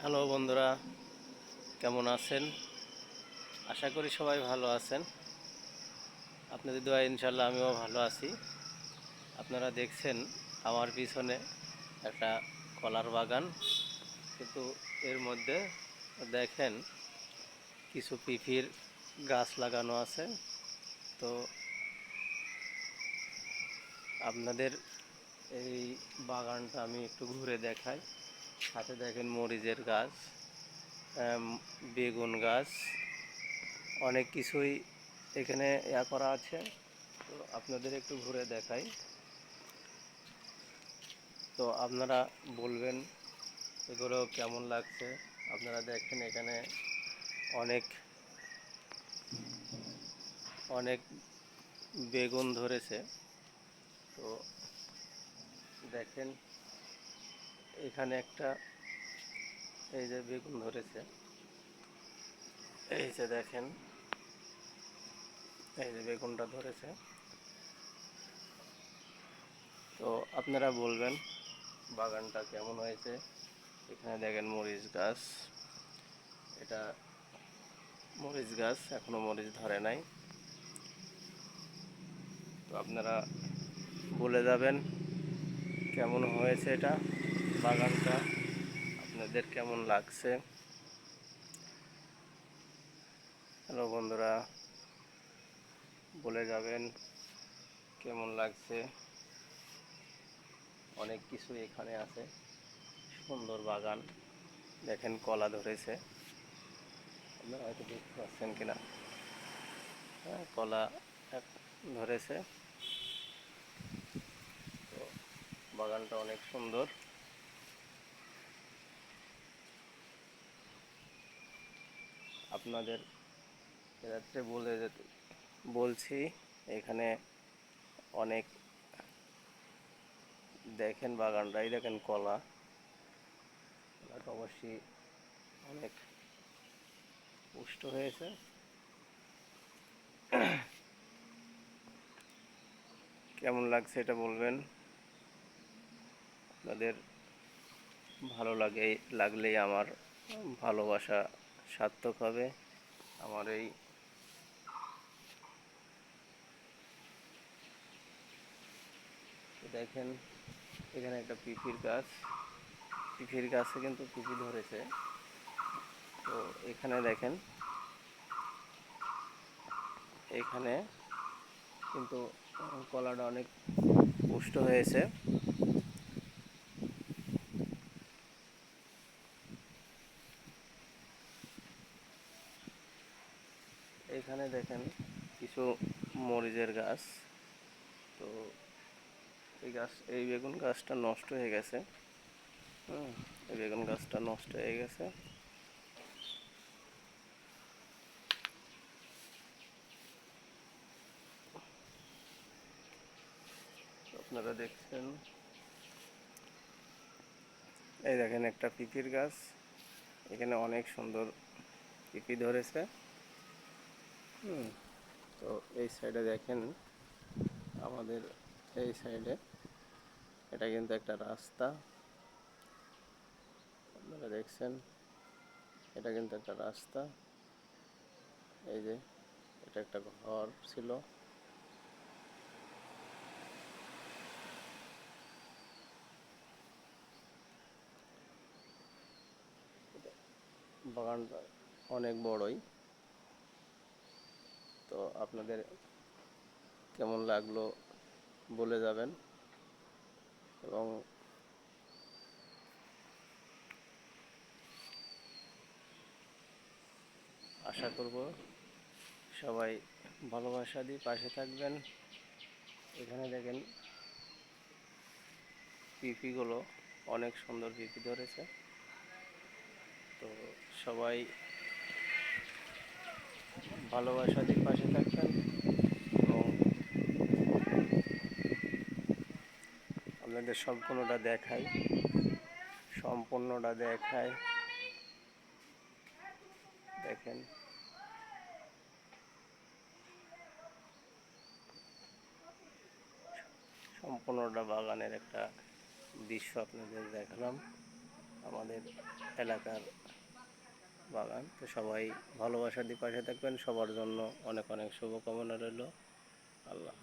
Hello বন্ধুরা, কেমন আছেন? আশা করি সবাই ভালো আছেন। আপনাদের দোয়া ইনশাল্লাহ আমিও ভালো আছি। আপনারা দেখছেন আমার পিছনে একটা কলার বাগান, কিন্তু এর মধ্যে দেখেন কিছু পিফির গাছ লাগানো আছে। তো আপনাদের এই বাগানটা আমি একটু ঘুরে দেখাই। সাথে দেখেন মরিচের গাছ বেগুন গাছ, অনেক কিছুই এখানে ইয়া করা আছে। তো আপনাদের একটু ঘুরে দেখাই। তো আপনারা বলবেন, এগুলো কেমন লাগছে? আপনারা দেখেন এখানে অনেক অনেক বেগুন ধরেছে। তো দেখেন এখানে একটা, এই যে বেগুন ধরেছে। এই যে দেখেন, এই যে বেগুনটা ধরেছে। তো আপনারা বলবেন, বাগানটা কেমন হয়েছে? এখানে দেখেন মরিচ গাছ। এটা মরিচ গাছ, এখনও মরিচ ধরে নাই। তো আপনারা বলে যাবেন, কেমন হয়েছে এটা? বাগানটা, আপনাদের কেমন লাগছে? হ্যালো বন্ধুরা, বলে যাবেন কেমন লাগছে? অনেক কিছু এখানে আছে, সুন্দর বাগান। দেখেন কলা ধরেছে। আপনারা হয়তো দেখতে পাচ্ছেন কিনা? হ্যাঁ কলা ধরেছে। তো বাগানটা অনেক সুন্দর। আপনাদের রাত্রে বলে বলছি, এখানে অনেক দেখেন বাগানটাই দেখেন কলা। কলাটা অবশ্যই অনেক পুষ্ট হয়েছে। কেমন লাগছে এটা বলবেন? আপনাদের ভালো লাগে, লাগলেই আমার ভালোবাসা সার্থক হবে। আমার এই দেখেন, এখানে একটা পিপির গাছ। পিপির গাছে কিন্তু পিপি ধরেছে। তো এখানে দেখেন, এখানে কিন্তু কলাটা অনেক পুষ্ট হয়েছে। এখানে দেখেন কিছু মরিচের গাছ। তো এই গাছ, এই বেগুন গাছটা নষ্ট হয়ে গেছে। হুম, এই বেগুন গাছটা নষ্ট হয়ে গেছে। আপনারা দেখছেন। এই দেখেন একটা পিপির গাছ। এখানে অনেক সুন্দর পিপি ধরেছে। হুম, তো এই সাইডে দেখেন, আমাদের এই সাইডে এটা কিন্তু একটা রাস্তা। আপনারা দেখছেন, এটা কিন্তু একটা রাস্তা। এই যে, এটা একটা ঘর ছিল। বাগানটা অনেক বড়ই। তো আপনাদের কেমন লাগল বলে যাবেন। এবং আশা করব সবাই ভালোবাসা দিয়ে পাশে থাকবেন। এখানে দেখেন পিপিগুলো অনেক সুন্দর পিপি ধরেছে। তো সবাই ভালোবাসা পাশে থাকবেন এবং আপনাদের সম্পূর্ণটা দেখাই সম্পূর্ণটা দেখাই। দেখেন। সম্পূর্ণটা বাগানের একটা দৃশ্য আপনাদের দেখালাম। আমাদের এলাকার বাগান। তো সবাই ভালোবাসা দিয়ে পাশে থাকবেন। সবার জন্য অনেক অনেক শুভকামনা রইল। আল্লাহ।